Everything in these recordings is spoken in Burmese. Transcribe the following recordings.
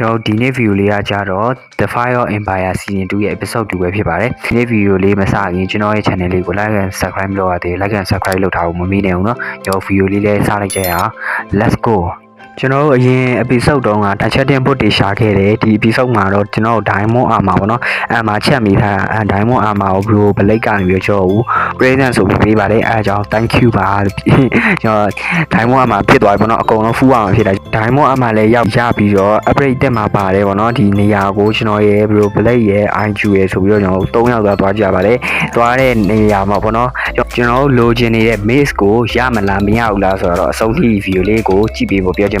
ကျွန်တော်ဒီနေ့ video လေးကကြတော့ The Fire of Empire Season 2ရဲ့ episode 2ပဲဖြစ်ပါတယ်ဒီနေ့ video လေးမစခင်ကျွန်တော်ရဲ့ channel လေးကို like and subscribe လုပ်ရသေးတယ် like and subscribe လုပ်ထားဖို့မမေ့နဲ့ဘူးเนาะကျွန်တော် video လေးလည်းစလိုက်ကြရအောင် let's go ကျွန်တော်တို့အရင် episode တုန်းက Touching Book တွေရှာခဲ့တယ်ဒီ episode မှာတော့ကျွန်တော်တို့ Diamond Armor ပေါ့နော်အဲ့မှာချက်မိထားအဲ Diamond Armor ကို bro ဘလိတ်ကနေပြီးတော့ကျွန်တော် present ဆိုပြီးပေးပါတယ်အဲအကြောင်း thank you ပါကျွန်တော် Diamond Armor ဖြစ်သွားပြီပေါ့နော်အကုန်လုံးဖူးအောင်ဖြစ်တယ် Diamond Armor လည်းရောက်ရပြီးတော့ upgrade တက်မှာပါတယ်ပေါ့နော်ဒီနေရာကိုကျွန်တော်ရဲ့ bro ဘလိတ်ရဲ့ IQ ရဲ့ဆိုပြီးတော့ကျွန်တော်တို့၃ယောက်သွားသွားကြပါတယ်သွားတဲ့နေရာမှာပေါ့နော်ကျွန်တော်တို့လိုချင်နေတဲ့ maze ကိုရမလားမရဘူးလားဆိုတော့အဆုံးထိ video လေးကိုကြည့်ပေးဖို့ပြောချင်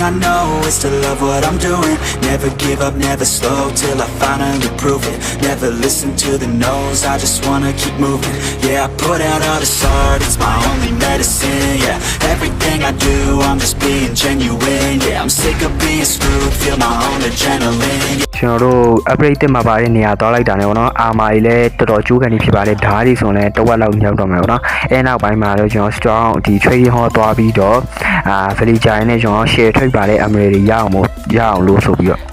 thing I know is to love what I'm doing. Never give up, never slow till I finally prove it. Never listen to the no's, I just wanna keep moving. Yeah, I put out all this art, it's my only medicine. Yeah, everything I do, I'm just being genuine. Yeah, I'm sick of being screwed, feel my own adrenaline. Yeah. ကျွန်တော်တို့ upgrade တက်မှာပါတဲ့နေရာသွားလိုက်တာねဗောနော်အာမာကြီးလည်းတော်တော်ကျိုးကန်နေဖြစ်ပါတယ်ဓာတ်တွေဆိုရင်လည်းတစ်ဝက်လောက်မြောက်တော့မယ်ဗောနော်အဲနောက်ပိုင်းမှာတော့ကျွန်တော် strong ဒီ trading hall သွားပြီးတော့အာ villager နဲ့ကျွန်တော် share trade ပါတဲ့ emerald တွေရအောင်မို့ရအောင်လို့ဆိုပြီးတော့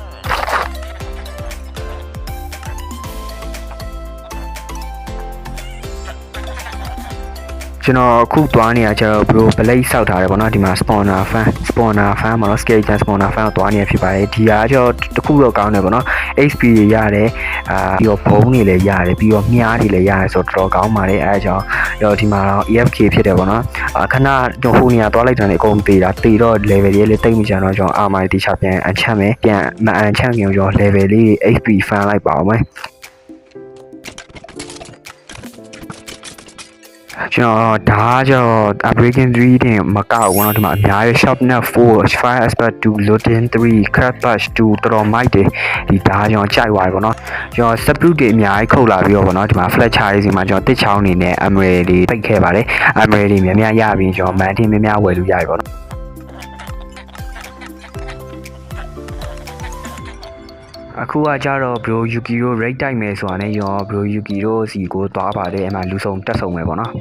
ကျွန်တော်အခုသွားနေရကျတော့ bro blade စောက်ထားတယ်ဗောနော်ဒီမှာ spawner fan spawner fan မှာနော် skeleton spawner fan ကိုသွားနေရဖြစ်ပါတယ်ဒီဟာကျတော့တခုတော့ကောင်းတယ်ဗောနော် HP တွေရတယ်အာပြီးတော့ဘုံတွေလည်းရတယ်ပြီးတော့မြားတွေလည်းရတယ်ဆိုတော့တော်တော်ကောင်းပါတယ်အဲအကြောင်းရောဒီမှာတော့ EFK ဖြစ်တယ်ဗောနော်အခဏကျွန်တော်ဟိုနေရာသွားလိုက်တာလည်းအကုန်သေးတာတေတော့ level တွေလည်းတိတ်မကြတော့ကျွန်တော်အာမာတီချပြန်အချမ်းမယ်ပြန်မအန်ချမ်းခင်ကျွန်တော် level လေး HP fan လိုက်ပါအောင်မယ် ကျွန်တော်ဒါကကျတော့ American 3တင်မကောက်ဘူးเนาะဒီမှာအများကြီး sharpness 4 fire expert 2 loading 3 crack patch 2တော်တော်မိုက်တယ်ဒီဒါကျွန်တော်ကြိုက်သွားပြီပေါ့เนาะကျွန်တော် sprout တွေအများကြီးခုတ်လာပြီးတော့ပေါ့เนาะဒီမှာ fletcher တွေစီမှာကျွန်တော်တစ်ချောင်းနေနဲ့ emerald တွေပိတ်ခဲ့ပါတယ် emerald တွေများများရပြီးကျွန်တော် mantin များများဝယ်လို့ရပြီပေါ့เนาะ အခုကကြတော့ bro yuki တို့ rate တိုက်မယ်ဆိုတာနဲ့ရော bro yuki တို့စီကိုသွားပါတယ်အဲ့မှာလူဆုံးတက်ဆုံးပဲပေါ့နော်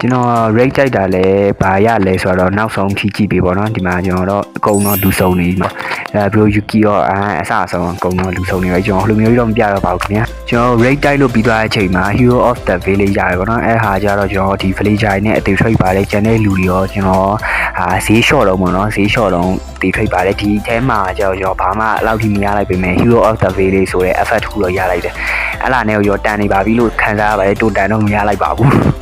ကျွန်တော် rate ကြိုက်တာလဲဘာရလဲဆိုတော့နောက်ဆုံးဖြီးကြည့်ပေးပေါ့နော်ဒီမှာကျွန်တော်တော့အကုန်တော့လူဆုံးနေပြီမှာ အဲ bro yuki ရောအအဆအဆုံးအကုန်တော့လူဆုံးနေပြီကျွန်တော်ဟိုလိုမျိုးကြီးတော့မပြတော့ပါဘူးခင်ဗျာကျွန်တော် rate တိုက်လို့ပြီးသွားတဲ့အချိန်မှာ hero of the village ရတယ်ပေါ့နော်အဲဟာကြတော့ကျွန်တော်ဒီ villager နဲ့အသေးထိတ်ပါတယ်ကျန်တဲ့လူတွေရောကျွန်တော်ဟာဈေးလျှော့တော့ပေါ့နော်ဈေးလျှော့တော့တေးထိတ်ပါတယ်ဒီအဲမှာကျတော့ကျွန်တော်ဘာမှအလောက်ထိမရလိုက်ပေမဲ့ hero of the village ဆိုတဲ့ effect တစ်ခုတော့ရလိုက်တယ်အဲ့လာနဲ့ရောတန်နေပါပြီလို့ခံစားရပါတယ်တိုးတန်တော့မရလိုက်ပါဘူး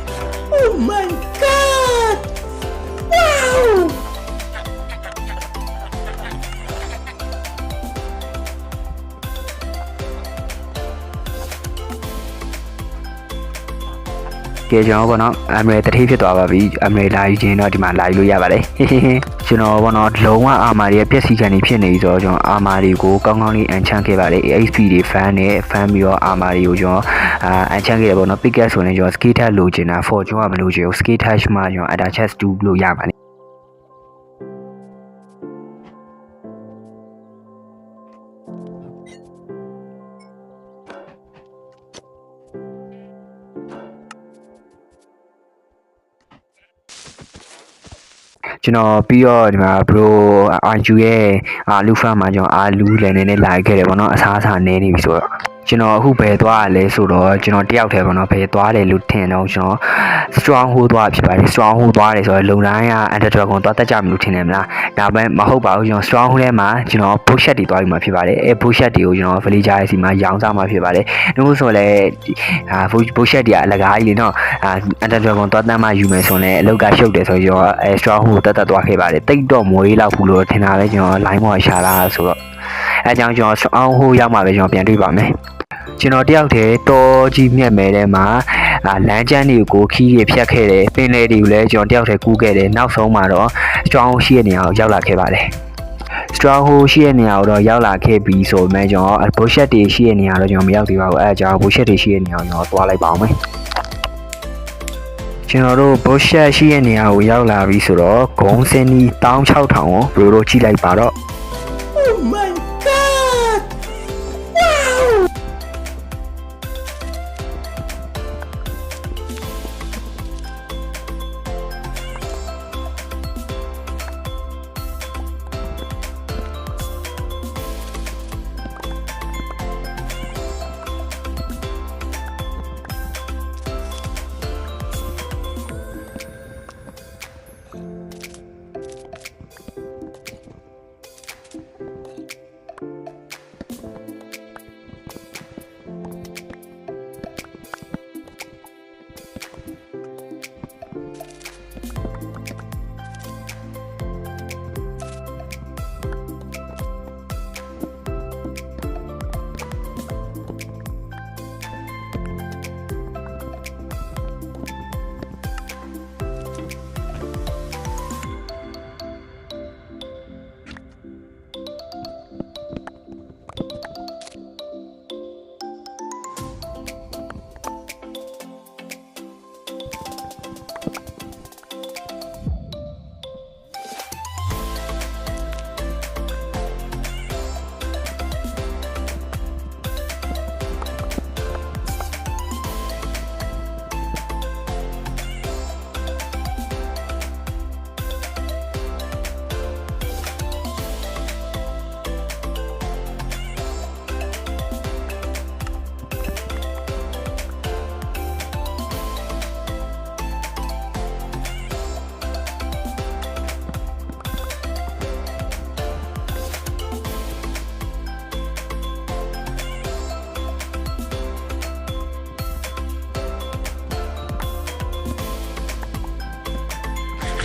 ကဲကျွန်တော်ဘောနော်အမေတတိဖြစ်သွားပါပြီအမေလာယူခြင်းတော့ဒီမှာလာယူလို့ရပါတယ်ကျွန်တော်ဘောနော်လုံးဝအာမာတွေရဲ့ပျက်စီးခံနေဖြစ်နေဆိုတော့ကျွန်တော်အာမာတွေကိုကောင်းကောင်းလေးအန်ချမ်းခဲ့ပါတယ် HP တွေ fan နဲ့ fan ပြီးတော့အာမာတွေကိုကျွန်တော်အာအန်ချမ်းခဲ့တယ်ပေါ့နော် pick up ဆိုရင်ကျွန်တော် skill touch လိုချင်တာ fortune ကမလိုချင်ဘူး skill touch မှကျွန်တော် attack chest 2လို့ရပါတယ် ကျွန်တော်ပြီးတော့ဒီမှာ bro RQ ရဲ့အာလူဖာမှာကျွန်တော်အာလူလည်းနည်းနည်းလာခဲ့တယ်ပေါ့နော်အစားအစာနည်းနေပြီဆိုတော့ ကျွန်တော်အခုဘယ်သွားရလဲဆိုတော့ကျွန်တော်တယောက်တည်းပေါ့နော်ဘယ်သွားတယ်လို့ထင်တော့ကျွန်တော် strong hold သွားဖြစ်ပါတယ် strong hold သွားတယ်ဆိုတော့လုံတိုင်းက under dragon သွားတက်ကြမလို့ထင်တယ်မလားဒါပေမဲ့မဟုတ်ပါဘူးကျွန်တော် strong hold ထဲမှာကျွန်တော် push shot တွေသွားပြီးမှဖြစ်ပါတယ်အဲ push shot တွေကိုကျွန်တော် villager ရဲ့စီမှာရောင်းစားမှာဖြစ်ပါတယ်လို့ဆိုလဲအာ push shot တွေကအလကားကြီးလေနော်အာ under dragon သွားတမ်းမှယူမယ်ဆိုရင်လည်းအလောက်ကရှုပ်တယ်ဆိုတော့အဲ strong hold တက်တက်သွားခဲ့ပါတယ်တိတ်တော့မွေးလောက်ဘူးလို့ထင်တာပဲကျွန်တော် line ပေါ်ရှာလာဆိုတော့အဲကြောင့်ကျွန်တော် strong hold ရောက်မှပဲကျွန်တော်ပြန်တွေ့ပါမယ် ကျွန်တော်တယောက်တည်းတော်ကြီးမြက်မဲထဲမှာအာလမ်းကျန်းတွေကိုခီးရဖြတ်ခဲ့တယ်ပင်လေတွေကိုလည်းကျွန်တော်တယောက်တည်းကူးခဲ့တယ်နောက်ဆုံးမှာတော့ strong ရှိတဲ့နေရာကိုရောက်လာခဲ့ပါတယ် strong hole ရှိတဲ့နေရာကိုတော့ရောက်လာခဲ့ပြီဆိုပေမဲ့ကျွန်တော် bullshit တွေရှိတဲ့နေရာတော့ကျွန်တော်မရောက်သေးပါဘူးအဲအကြောင်း bullshit တွေရှိတဲ့နေရာကိုကျွန်တော်သွားလိုက်ပါအောင်မယ်ကျွန်တော်တို့ bullshit ရှိတဲ့နေရာကိုရောက်လာပြီဆိုတော့ဂုံးစင်းနီ16000ကိုဘယ်လိုတို့ကြည့်လိုက်ပါတော့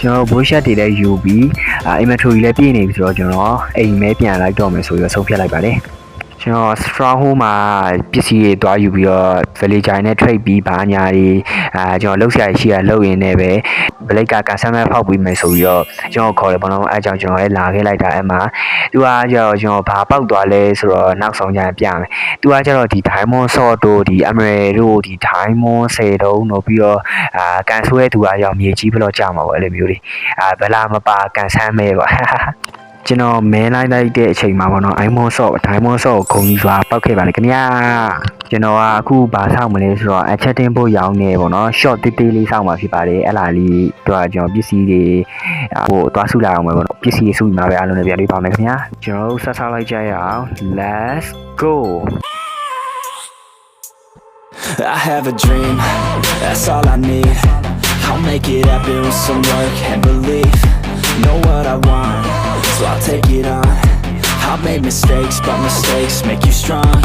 ကျွန်တော် bullshit တွေလည်းယူပြီးအာ inventory လည်းပြည့်နေပြီဆိုတော့ကျွန်တော်အိမ်မဲပြန်လိုက်တော့မယ်ဆိုပြီးတော့ဆုံးဖြတ်လိုက်ပါတယ်ကျွန်တော် strong hole မှာပစ္စည်းတွေတွားယူပြီးတော့ villager နဲ့ trade ပြီးဘာညာတွေအာကျွန်တော်လှုပ်ရှားရှိရလှုပ်ရင်းနဲ့ပဲ blake ကကန်ဆယ်မဲဖောက်ပြီးမယ်ဆိုပြီးတော့ကျွန်တော်ခေါ်တယ်ဘောနော်အဲအကြောင်းကျွန်တော်လည်းလာခဲ့လိုက်တာအဲ့မှာသူကကျတော့ကျွန်တော်ဘာပောက်သွားလဲဆိုတော့နောက်ဆုံးကျရင်ပြမယ်သူကကျတော့ဒီ diamond sword တို့ဒီ emerald တို့ဒီ diamond 10တုံးတို့ပြီးတော့အာကန်ဆွဲသူကရောက်မြေကြီးဘယ်တော့ကြာမှာပေါ့အဲ့လိုမျိုးလေးအာဗလာမပါကန်ဆန်းမဲပေါ့ကျွန်တော်မဲလိုက်လိုက်တဲ့အချိန်မှာပေါ့နော် iPhone shop Diamond shop ကိုဂုံကြီးစွာပောက်ခဲ့ပါလေခင်ဗျာ ကျွန်တော်ကအခုဘာဆောက်မလဲဆိုတော့ a chatting ဖို့ရောင်းနေပေါ့နော် short တေးသေးလေးဆောက်မှာဖြစ်ပါတယ်အဲ့လာလေးတော့ကျွန်တော်ပစ္စည်းတွေဟိုသွားစုလာအောင်ပဲပေါ့နော်ပစ္စည်းစုမှာပဲအားလုံးလည်းပြန်ပြီးပါမယ်ခင်ဗျာကျွန်တော်တို့ဆက်ဆောက်လိုက်ကြရအောင် let's go I have a dream, that's all I need I'll make it happen with some work and belief Know what I want, so I'll take it on I've made mistakes, but mistakes make you strong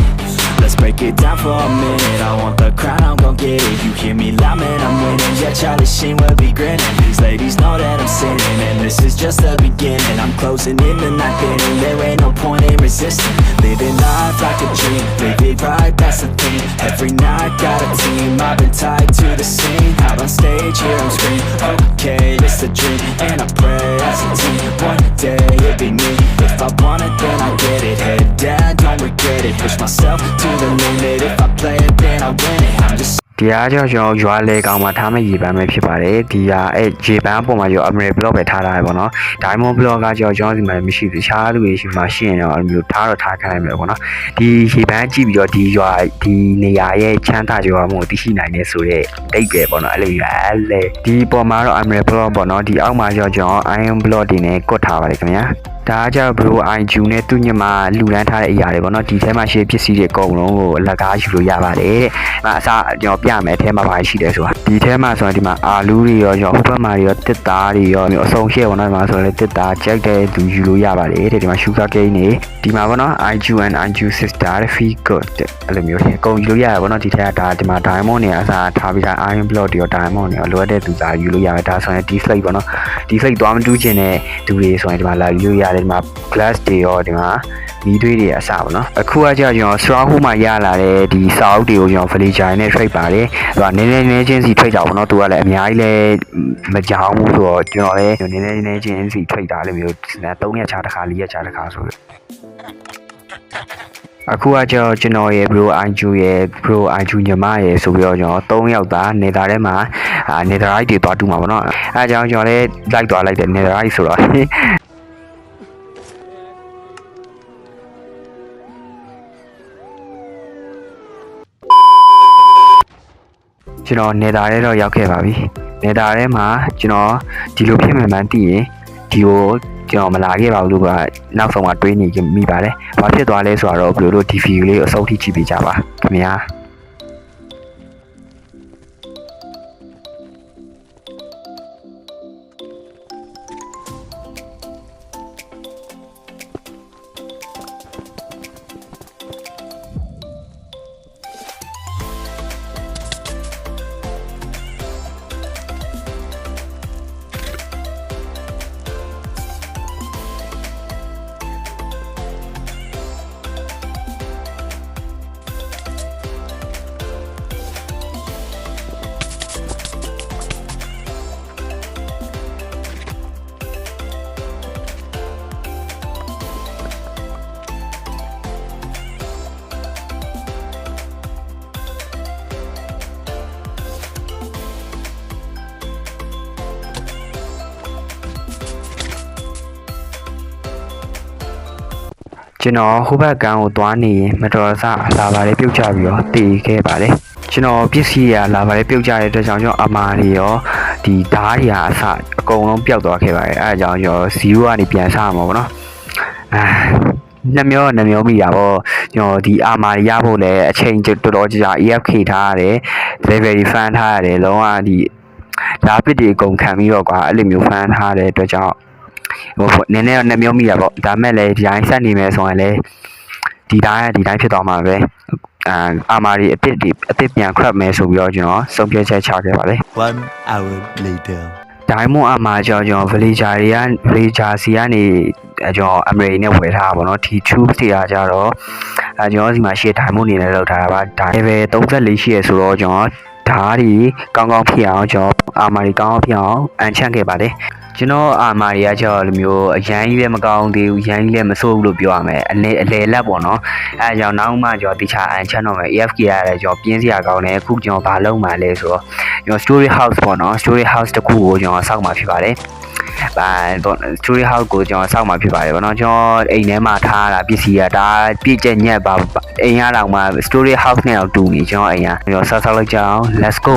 Let's break it down for a minute. I want the crown, I'm gon' get it. You hear me loud, man, I'm winning. Yeah, Charlie Sheen will be grinning. These ladies know that I'm sinning And this is just the beginning. I'm closing in the ninth inning There ain't no point in resisting. Living life like a dream Live it right, that's the thing. Every night, got a team I've been tied to the scene. Out on stage, hear 'em scream Okay, it's a dream. And I pray as a team One day, it'll be me. If I want it, then I get it. Head down, don't regret it. Push myself to the limit If I play it, then I win it I'm just တရားကြောင့်ကျွန်တော်ရွာလေကောင်မှာထားမယ့်ရေပန်းပဲဖြစ်ပါတယ်ဒီဟာအဲရေပန်းအပေါ်မှာရော emerald block ပဲထားထားရပေါ့နော် diamond block ကကျွန်တော်ကျွန်တော်ဒီမှာမရှိဘူးတခြားလူတွေရှိမှရှိရင်တော့အဲ့လိုမျိုးထားတော့ထားခိုင်းမယ်ပေါ့နော်ဒီရေပန်းကြည့်ပြီးတော့ဒီရွာဒီနေရာရဲ့ချမ်းသာကြွားမှုကိုသိရှိနိုင်နေဆိုတဲ့ဒိတ်ပဲပေါ့နော်အဲ့လိုရွာလေဒီပေါ်မှာတော့ emerald block ပေါ့နော်ဒီအောက်မှာရောကျွန်တော် iron block တွေနဲ့ကွတ်ထားပါတယ်ခင်ဗျာ ဒါကကြောင့် bro IQ နဲ့သူ့ညမလူလန်းထားတဲ့အရာတွေပေါ့နော်ဒီထဲမှာရှိတဲ့ပစ္စည်းတွေအကုန်လုံးကိုအလကားယူလို့ရပါတယ်တဲ့။ဒါအစားကျွန်တော်ပြမယ်အထဲမှာဘာရှိတယ်ဆိုတာဒီထဲမှာဆိုရင်ဒီမှာအာလူတွေရောကျွန်တော်ဟိုဘက်မှာတွေရောတစ်သားတွေရောအစုံရှဲ့ပေါ့နော်ဒီမှာဆိုရင်လည်းတစ်သားကြိုက်တဲ့သူယူလို့ရပါတယ်တဲ့ဒီမှာ sugar cane တွေဒီမှာပေါ့နော် IQ and IQ sister တဲ့ fee good တဲ့အဲ့လိုမျိုးတွေအကုန်ယူလို့ရတယ်ပေါ့နော်ဒီထဲကဒါဒီမှာ diamond တွေအစားထားပြီးသား iron block တွေရော diamond တွေရောလိုအပ်တဲ့သူစားယူလို့ရတယ်ဒါဆိုရင် deflate ပေါ့နော် deflate သွားမတူးချင်တဲ့သူတွေဆိုရင်ဒီမှာလာယူလို့ရတယ်ဒီမှာ glass တွေရောဒီမှာမီးသွေးတွေအစားပေါ့နော်အခုကကြာကျွန်တော် straw hole မှာရလာတဲ့ဒီစာအုပ်တွေကိုကျွန်တော် villager နဲ့ trade ပါတယ်သူကနည်းနည်းနည်းချင်းစီ trade ကြပါဘောနော်သူကလည်းအများကြီးလည်းမကြောက်ဘူးဆိုတော့ကျွန်တော်လည်းနည်းနည်းနည်းချင်းစီ trade တာလည်းမျိုး3ရက်ချာတစ်ခါ4ရက်ချာတစ်ခါဆိုတော့အခုကကြောကျွန်တော်ရဲ့ bro IQ ရဲ့ bro IQ ညီမရဲ့ဆိုပြီးတော့ကျွန်တော်3ယောက်သားနေတာထဲမှာအာ netherite တွေတွားတူမှာပေါ့နော်အဲအကြောင်းကျွန်တော်လည်းလိုက်သွားလိုက်တယ် netherite ဆိုတော့ ကျွန်တော်နေတာထဲတော့ရောက်ခဲ့ပါပြီနေတာထဲမှာကျွန်တော်ဒီလိုဖြစ်မှန်မှန်သိရင်ဒီကိုကျွန်တော်မလာခဲ့ပါဘူးလို့ကနောက်ဆုံးမှတွေးနေမိပါတယ်ဘာဖြစ်သွားလဲဆိုတော့ဘယ်လိုလို့ဒီဗီဒီယိုလေးကိုအဆုံးထိကြည့်ပေးကြပါခင်ဗျာ ကျွန်တော်ဟိုဘက်ကန်းကိုသွားနေရင်မတော်ဆလာပါလေပြုတ်ချပြီးတော့တည်ခဲ့ပါတယ်ကျွန်တော်ပစ္စည်းရလာပါလေပြုတ်ချတဲ့အတွက်ကြောင့်ကျွန်တော်အမာတွေရောဒီဓာတ်တွေအစအကုန်လုံးပျောက်သွားခဲ့ပါတယ်အဲအကြောင်းကျွန်တော်0ကနေပြန်စရမှာပေါ့နော်အာနှမျောနှမျောမိတာပေါ့ကျွန်တော်ဒီအာမာရဖို့လည်းအချိန်တော်တော်ကြာ EFK ထားရတယ် level တွေ fan ထားရတယ်လုံးဝဒီဓာတ်ပစ်တွေအကုန်ခံပြီးတော့ကွာအဲ့လိုမျိုး fan ထားတဲ့အတွက်ကြောင့် ဟိုနည်းနည်းတော့နှမျောမိတာပေါ့ဒါမဲ့လည်းဒီတိုင်းဆက်နေမယ်ဆိုရင်လည်းဒီတိုင်းကဒီတိုင်းဖြစ်သွားမှာပဲအာအာမာရီအစ်စ်ဒီအစ်စ်ပြန် crap မယ်ဆိုပြီးတော့ကျွန်တော်စုံပြချက်ချခဲ့ပါတယ် One hour later. ဒိုင်းမွန်အမာကျော်ကျွန်တော် villager တွေက villager စီကနေအဲကျွန်တော်အမေရိနဲ့ဝယ်ထားတာပေါ့နော်ဒီ tube တွေအားကြတော့အဲကျွန်တော်စီမှာရှေ့ဒိုင်းမွန်နေနဲ့လောက်ထားတာပါဒါ level 34ရှိရဆိုတော့ကျွန်တော်ဓာတ်တွေကောင်းကောင်းဖြစ်အောင်ကျွန်တော်အာမာရီကောင်းကောင်းဖြစ်အောင်အန်ချန့်ခဲ့ပါတယ် ကျွန်တော်အာမာရီကကျတော့လိုမျိုးအရန်ကြီးလည်းမကောင်းသေးဘူးရန်ကြီးလည်းမဆိုးဘူးလို့ပြောရမယ်အလေအလေလက်ပေါ့နော်အဲအကြောင်းနောက်မှကျွန်တော်တခြားအန်ချန့်တော့မယ် AFK ရတယ်ကျွန်တော်ပြင်းစရာကောင်းတယ်အခုကျွန်တော်ဘာလုပ်မှလဲဆိုတော့ကျွန်တော် story house ပေါ့နော် story house တစ်ခုကိုကျွန်တော်စောက်မှာဖြစ်ပါတယ်ဘာတော့ story house ကိုကျွန်တော်စောက်မှာဖြစ်ပါတယ်ဗောနော်ကျွန်တော်အိမ်ထဲမှာထားတာပစ္စည်းကဒါပြည့်ကျက်ညက်ပါအိမ်ရတော့မှ story house နဲ့တော့တူနေကျွန်တော်အိမ်ရကျွန်တော်ဆောက်ဆောက်လိုက်ကြအောင် let's go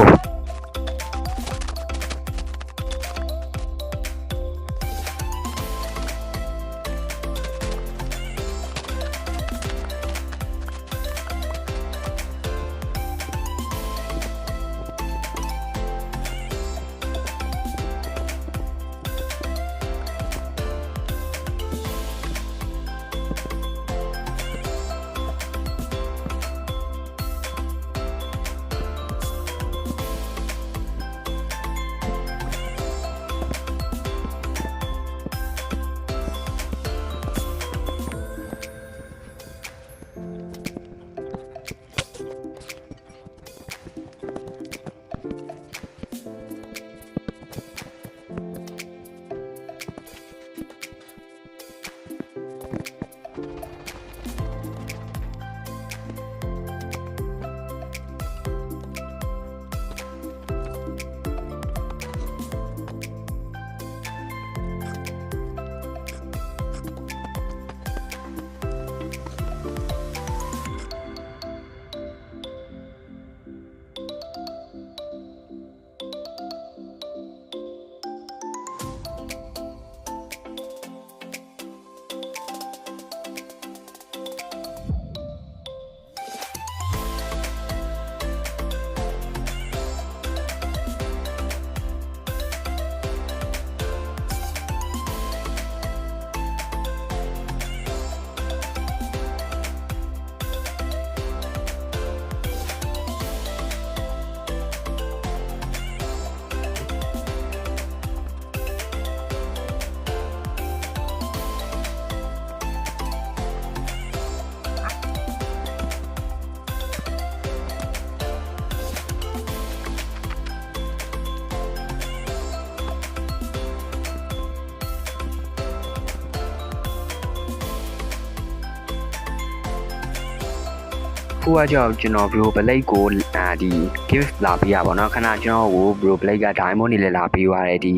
ခုကကြောက်ကျွန်တော် bro blade ကိုအာဒီ gift လာပေးရပါတော့ခဏကျွန်တော်ကို bro blade က diamond နေလည်းလာပေးသွားတယ်ဒီ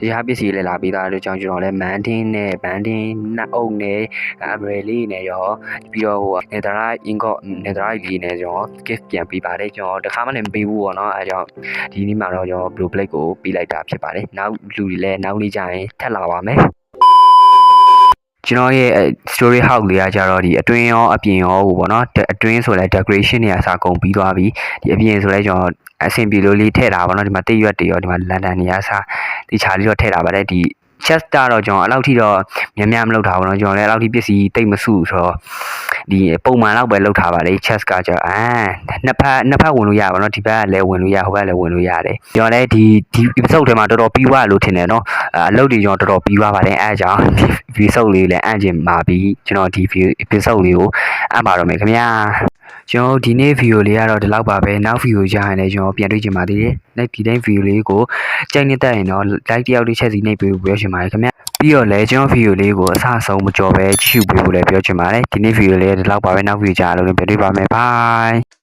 တရားပစ္စည်းလည်းလာပေးသွားတဲ့ကြောင့်ကျွန်တော်လည်း mantin နဲ့ banding နှစ်အုပ်နဲ့ umbrella နဲ့ရောပြီးတော့ဟို netherite ingot netherite လေးနဲ့ကျွန်တော် gift ပြန်ပေးပါတယ်ကျွန်တော်တခါမှလည်းမပေးဘူးပေါ့နော်အဲကြောင့်ဒီနေ့မှာတော့ကျွန်တော် bro blade ကိုပေးလိုက်တာဖြစ်ပါတယ်နောက်လူတွေလည်းနောက်နေ့ကျရင်ထပ်လာပါမယ် ကျွန်တော်ရဲ့အဲ story house လေးကကြတော့ဒီအတွင်းရောအပြင်ရောဟိုပေါ့နော်တဲ့အတွင်းဆိုလဲ decoration တွေအစားကုန်ပြီးသွားပြီဒီအပြင်ဆိုလဲကျွန်တော်အဆင်ပြေလို့လေးထည့်တာပေါ့နော်ဒီမှာတိတ်ရွက်တွေရောဒီမှာလန်ဒန်တွေအစားဒီချာလေးတော့ထည့်တာပါတယ်ဒီ chest တော့ကျွန်တော်အဲ့လောက်ထိတော့များများမလုပ်တာပေါ့နော်ကျွန်တော်လည်းအဲ့လောက်ထိပစ္စည်းတိတ်မစုဆိုတော့ ဒီပုံမှန်လောက်ပဲလုပ်ထားပါလေ chest ကကျတော့အာနှစ်ဖက်နှစ်ဖက်ဝင်လို့ရပါတော့ဒီဘက်ကလည်းဝင်လို့ရဟိုဘက်ကလည်းဝင်လို့ရတယ်ကျွန်တော်လည်းဒီဒီ episode ထဲမှာတော်တော်ပြီးသွားလို့ထင်တယ်နော်အလုပ်တွေကျွန်တော်တော်တော်ပြီးသွားပါတယ်အဲအကြောင်းဒီ episode လေးလည်းအန့်ကျင်ပါပြီကျွန်တော်ဒီ episode လေးကိုအပ်ပါတော့မယ်ခင်ဗျာကျွန်တော်ဒီနေ့ video လေးကတော့ဒီလောက်ပါပဲနောက် video ကြရင်လည်းကျွန်တော်ပြန်တွေ့ချင်ပါသေးတယ်။ like ဒီတိုင်း video လေးကိုကြိုက်နေတဲ့ရင်တော့ like တယောက်တစ်ချက်စီနှိပ်ပေးဖို့ပြောချင်ပါတယ်ခင်ဗျာ။ ပြီးတော့လည်းကျွန်တော် video လေးကိုအဆအဆုံးမကြော်ပဲကြည့်ရှုပေးဖို့လည်းပြောချင်ပါတယ်။ဒီနေ့ video လေးကဒီလောက်ပါပဲနောက် video ကြရင်လည်းပြန်တွေ့ပါမယ် bye